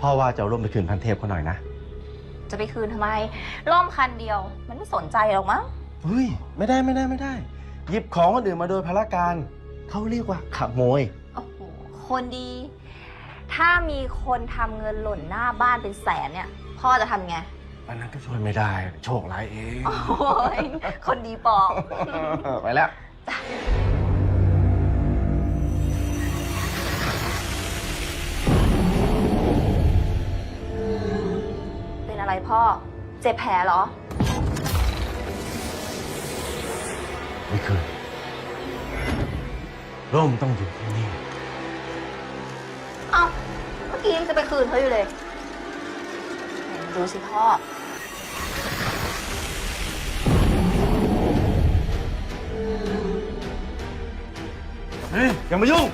พ่อว่าจะเอาร่มไปคืนพันเทพเขาหน่อยนะ จะไปคืนทำไมร่มคันเดียว มันไม่สนใจหรอกมั้ง เฮ้ย ไม่ได้ไม่ได้ไม่ได้ หยิบของคนอื่นมาโดยพละการเขาเรียกว่าขโมย โอ้โห คนดี ถ้ามีคนทำเงินหล่นหน้าบ้านเป็นแสนเนี่ย พ่อจะทำไง อันนั้นก็ช่วยไม่ได้ โชคร้ายเอง โอ้ยคนดีปอกไปแล้ว พ่อ เจ็บแผลเหรอ ไม่คืนร่มต้องอยู่ที่นี่เอ้าเมื่อกี้ยังจะไปคืนเขาอยู่เลยไหนดูสิพ่อ เฮ้ยอย่ามายุ่ง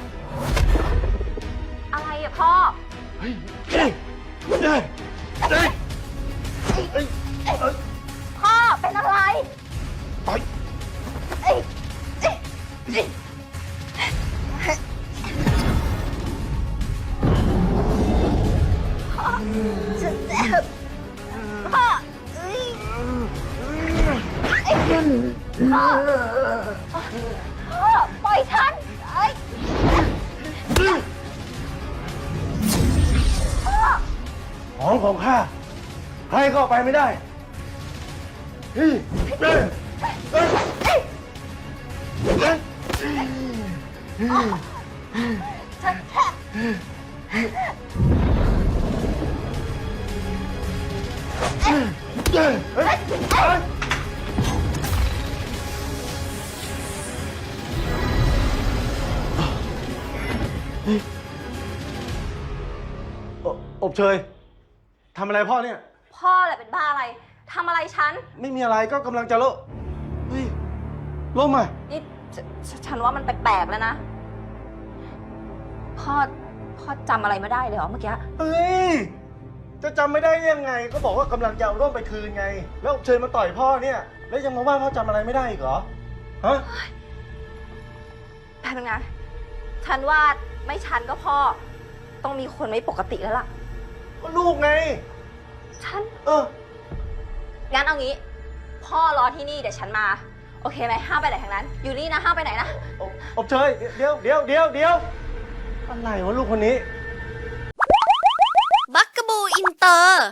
อะไรอะพ่อ เฮ้ยเฮ้ยเฮ้ย เฮ้ยเฮ้ยพ่อเป็นอะไรไปเอ้ยเอ้ยเอ้ยพ่อฉันเจ็บพ่อเอ้ยเอ้ยพ่อพ่อปล่อยฉันเอ้ยพ่อของของข้า ใครก็เอาไปไม่ได้เฮ้ยเฮ้ยเฮ้ยเฮ้ยฉันแค่เฮ้ยเฮ้ยเฮ้ยอบเชยทำอะไรพ่อเนี่ย พ่อแหละเป็นบ้าอะไรทำอะไรฉันไม่มีอะไรก็กำลังจะโละเฮ้ยล่มอะนี่ฉฉฉันว่ามันแปลกๆแล้วนะ พ่อพ่อจำอะไรไม่ได้เลยเหรอเมื่อกี้ เฮ้ย จะจำไม่ได้ยังไง ก็บอกว่ากำลังจะเอาร่มไปคืนไง แล้วอบเชยมาต่อยพ่อเนี่ย แล้วยังมาว่าพ่อจำอะไรไม่ได้อีกเหรอฮะแป๊บนึงนะฉันว่าไม่ฉันก็พ่อ ต้องมีคนไม่ปกติแล้วล่ะ ก็ลูกไง ฉัน เออ งั้นเอางี้ พ่อรอที่นี่เดี๋ยวฉันมา โอเคไหมห้ามไปไหนทางนั้น อยู่นี่นะห้ามไปไหนนะ อบอบเชยเดี๋ยวเดี๋ยวเดี๋ยวเดี๋ยวอะไรวะลูกคนนี้ บักกะบูอินเตอร์